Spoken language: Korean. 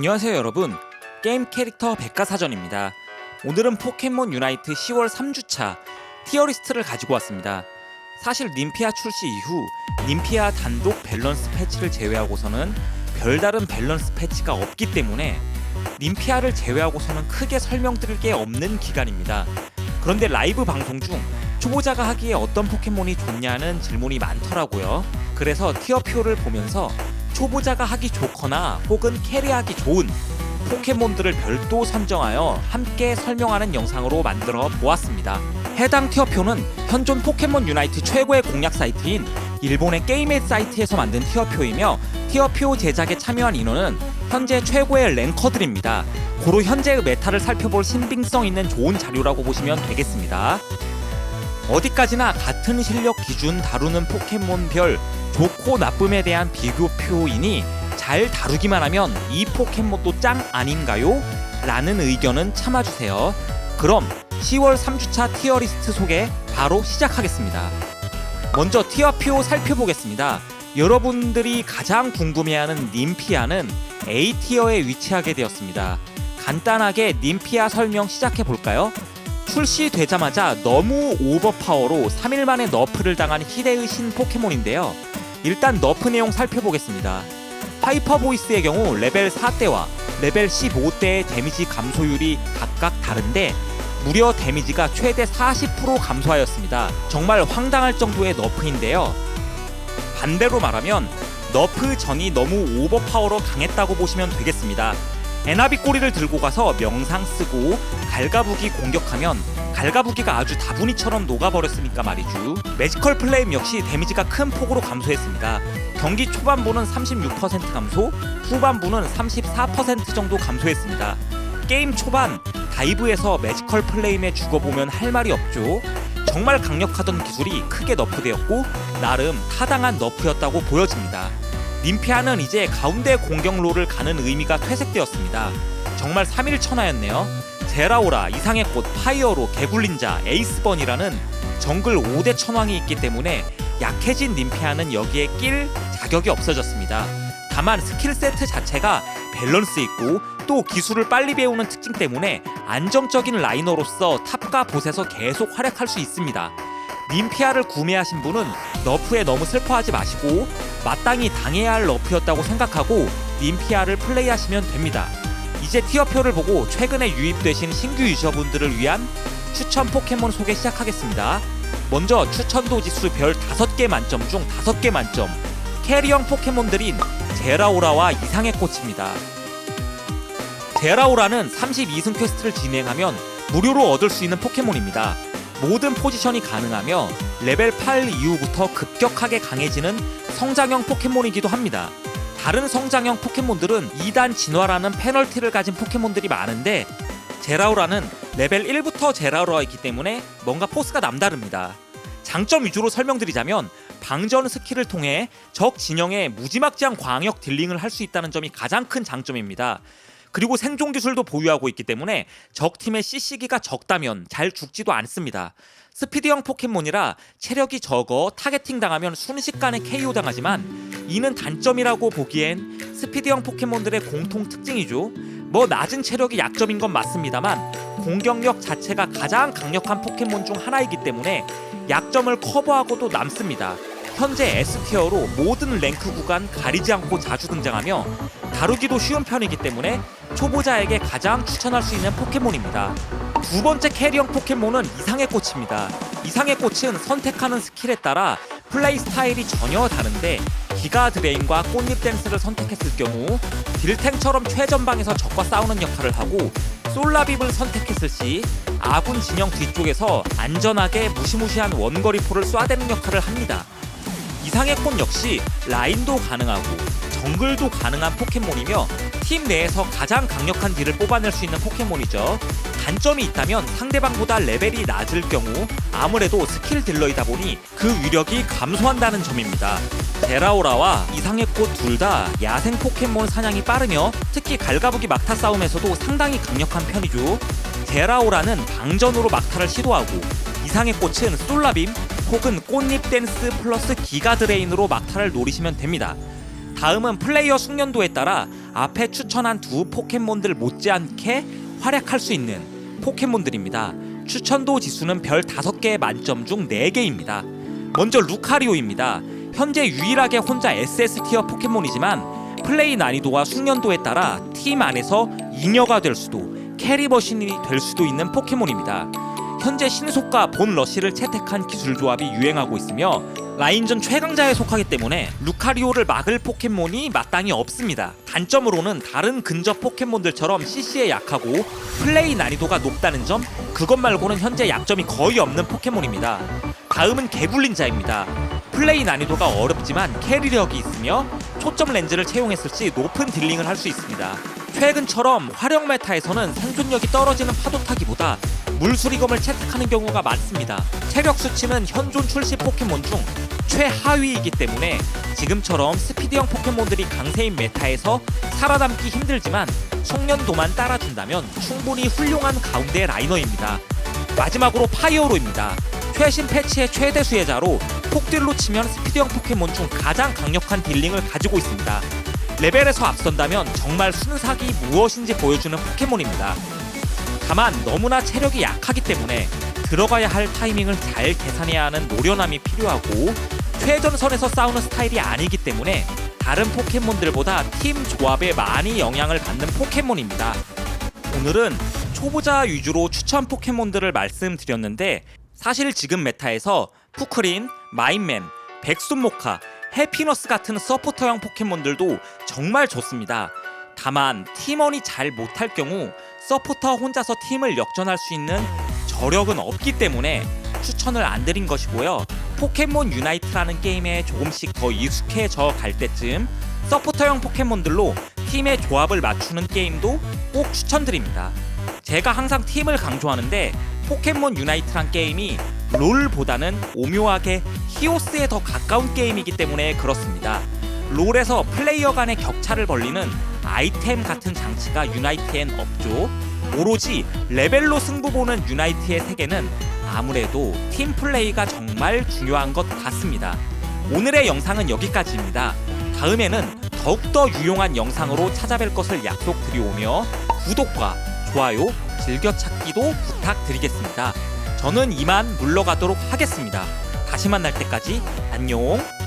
안녕하세요 여러분. 게임 캐릭터 백과사전입니다. 오늘은 포켓몬 유나이트 10월 3주차 티어리스트를 가지고 왔습니다. 사실 님피아 출시 이후 님피아 단독 밸런스 패치를 제외하고서는 별다른 밸런스 패치가 없기 때문에 님피아를 제외하고서는 크게 설명드릴 게 없는 기간입니다. 그런데 라이브 방송 중 초보자가 하기에 어떤 포켓몬이 좋냐는 질문이 많더라고요. 그래서 티어표를 보면서 초보자가 하기 좋거나 혹은 캐리하기 좋은 포켓몬들을 별도 선정하여 함께 설명하는 영상으로 만들어 보았습니다. 해당 티어표는 현존 포켓몬 유나이트 최고의 공략 사이트인 일본의 게임의 사이트에서 만든 티어표이며 티어표 제작에 참여한 인원은 현재 최고의 랭커들입니다. 고로 현재의 메타를 살펴볼 신빙성 있는 좋은 자료라고 보시면 되겠습니다. 어디까지나 같은 실력 기준 다루는 포켓몬별 좋고 나쁨에 대한 비교표이니 잘 다루기만 하면 이 포켓몬도 짱 아닌가요? 라는 의견은 참아주세요. 그럼 10월 3주차 티어리스트 소개 바로 시작하겠습니다. 먼저 티어표 살펴보겠습니다. 여러분들이 가장 궁금해하는 님피아는 A티어에 위치하게 되었습니다. 간단하게 님피아 설명 시작해 볼까요? 출시되자마자 너무 오버파워로 3일 만에 너프를 당한 희대의 신 포켓몬인데요. 일단 너프 내용 살펴보겠습니다. 하이퍼 보이스의 경우 레벨 4대와 레벨 15대의 데미지 감소율이 각각 다른데 무려 데미지가 최대 40% 감소하였습니다. 정말 황당할 정도의 너프인데요. 반대로 말하면 너프 전이 너무 오버파워로 강했다고 보시면 되겠습니다. 에나비 꼬리를 들고 가서 명상 쓰고 갈가부기 공격하면 갈가부기가 아주 다분히처럼 녹아버렸으니까 말이죠. 매지컬 플레임 역시 데미지가 큰 폭으로 감소했습니다. 경기 초반부는 36% 감소, 후반부는 34% 정도 감소했습니다. 게임 초반 다이브에서 매지컬 플레임에 죽어보면 할 말이 없죠. 정말 강력하던 기술이 크게 너프되었고 나름 타당한 너프였다고 보여집니다. 님피아는 이제 가운데 공격로를 가는 의미가 퇴색되었습니다. 정말 3일 천하였네요. 제라오라, 이상의 꽃, 파이어로, 개굴린자, 에이스번이라는 정글 5대 천왕이 있기 때문에 약해진 님피아는 여기에 낄 자격이 없어졌습니다. 다만 스킬 세트 자체가 밸런스 있고 또 기술을 빨리 배우는 특징 때문에 안정적인 라이너로서 탑과 봇에서 계속 활약할 수 있습니다. 님피아를 구매하신 분은 너프에 너무 슬퍼하지 마시고 마땅히 당해야 할 너프였다고 생각하고 님피아를 플레이하시면 됩니다. 이제 티어표를 보고 최근에 유입되신 신규 유저분들을 위한 추천 포켓몬 소개 시작하겠습니다. 먼저 추천도 지수 별 5개 만점 중 5개 만점 캐리형 포켓몬들인 제라오라와 이상의 꽃입니다. 제라오라는 32승 퀘스트를 진행하면 무료로 얻을 수 있는 포켓몬입니다. 모든 포지션이 가능하며 레벨 8 이후부터 급격하게 강해지는 성장형 포켓몬이기도 합니다. 다른 성장형 포켓몬들은 2단 진화라는 페널티를 가진 포켓몬들이 많은데 제라오라는 레벨 1부터 제라오라이기 때문에 뭔가 포스가 남다릅니다. 장점 위주로 설명드리자면 방전 스킬을 통해 적 진영에 무지막지한 광역 딜링을 할 수 있다는 점이 가장 큰 장점입니다. 그리고 생존 기술도 보유하고 있기 때문에 적 팀의 CC기가 적다면 잘 죽지도 않습니다. 스피드형 포켓몬이라 체력이 적어 타겟팅 당하면 순식간에 KO 당하지만 이는 단점이라고 보기엔 스피드형 포켓몬들의 공통 특징이죠. 뭐 낮은 체력이 약점인 건 맞습니다만 공격력 자체가 가장 강력한 포켓몬 중 하나이기 때문에 약점을 커버하고도 남습니다. 현재 S티어로 모든 랭크 구간 가리지 않고 자주 등장하며 다루기도 쉬운 편이기 때문에 초보자에게 가장 추천할 수 있는 포켓몬입니다. 두 번째 캐리형 포켓몬은 이상의 꽃입니다. 이상의 꽃은 선택하는 스킬에 따라 플레이 스타일이 전혀 다른데 기가 드레인과 꽃잎 댄스를 선택했을 경우 딜탱처럼 최전방에서 적과 싸우는 역할을 하고 솔라빕을 선택했을 시 아군 진영 뒤쪽에서 안전하게 무시무시한 원거리포를 쏴대는 역할을 합니다. 이상의 꽃 역시 라인도 가능하고 정글도 가능한 포켓몬이며 팀 내에서 가장 강력한 딜을 뽑아낼 수 있는 포켓몬이죠. 단점이 있다면 상대방보다 레벨이 낮을 경우 아무래도 스킬 딜러이다 보니 그 위력이 감소한다는 점입니다. 제라오라와 이상의 꽃 둘 다 야생 포켓몬 사냥이 빠르며 특히 갈가부기 막타 싸움에서도 상당히 강력한 편이죠. 제라오라는 방전으로 막타를 시도하고 이상의 꽃은 솔라빔 혹은 꽃잎 댄스 플러스 기가 드레인으로 막타를 노리시면 됩니다. 다음은 플레이어 숙련도에 따라 앞에 추천한 두 포켓몬들 못지않게 활약할 수 있는 포켓몬들입니다. 추천도 지수는 별 5개의 만점 중 4개입니다. 먼저 루카리오입니다. 현재 유일하게 혼자 SS 티어 포켓몬이지만 플레이 난이도와 숙련도에 따라 팀 안에서 잉여가 될 수도 캐리 머신이 될 수도 있는 포켓몬입니다. 현재 신속과 본 러시를 채택한 기술 조합이 유행하고 있으며 라인전 최강자에 속하기 때문에 루카리오를 막을 포켓몬이 마땅히 없습니다. 단점으로는 다른 근접 포켓몬들처럼 CC에 약하고 플레이 난이도가 높다는 점 그것 말고는 현재 약점이 거의 없는 포켓몬입니다. 다음은 개굴린자입니다. 플레이 난이도가 어렵지만 캐리력이 있으며 초점 렌즈를 채용했을 시 높은 딜링을 할 수 있습니다. 최근처럼 화력 메타에서는 생존력이 떨어지는 파도 타기보다 물수리검을 채택하는 경우가 많습니다. 체력 수치는 현존 출시 포켓몬 중 최하위이기 때문에 지금처럼 스피드형 포켓몬들이 강세인 메타에서 살아남기 힘들지만 숙련도만 따라준다면 충분히 훌륭한 가운데 라이너입니다. 마지막으로 파이어로입니다. 최신 패치의 최대 수혜자로 폭딜로 치면 스피드형 포켓몬 중 가장 강력한 딜링을 가지고 있습니다. 레벨에서 앞선다면 정말 순삭이 무엇인지 보여주는 포켓몬입니다. 다만 너무나 체력이 약하기 때문에 들어가야 할 타이밍을 잘 계산해야 하는 노련함이 필요하고 최전선에서 싸우는 스타일이 아니기 때문에 다른 포켓몬들보다 팀 조합에 많이 영향을 받는 포켓몬입니다. 오늘은 초보자 위주로 추천 포켓몬들을 말씀드렸는데 사실 지금 메타에서 푸크린, 마인맨, 백순모카, 해피너스 같은 서포터형 포켓몬들도 정말 좋습니다. 다만 팀원이 잘 못할 경우 서포터 혼자서 팀을 역전할 수 있는 저력은 없기 때문에 추천을 안 드린 것이고요. 포켓몬 유나이트라는 게임에 조금씩 더 익숙해져 갈 때쯤 서포터형 포켓몬들로 팀의 조합을 맞추는 게임도 꼭 추천드립니다. 제가 항상 팀을 강조하는데 포켓몬 유나이트란 게임이 롤보다는 오묘하게 히오스에 더 가까운 게임이기 때문에 그렇습니다. 롤에서 플레이어 간의 격차를 벌리는 아이템 같은 장치가 유나이트엔 없죠. 오로지 레벨로 승부 보는 유나이트의 세계는 아무래도 팀 플레이가 정말 중요한 것 같습니다. 오늘의 영상은 여기까지입니다. 다음에는 더욱더 유용한 영상으로 찾아뵐 것을 약속드리오며 구독과 좋아요, 즐겨찾기도 부탁드리겠습니다. 저는 이만 물러가도록 하겠습니다. 다시 만날 때까지 안녕.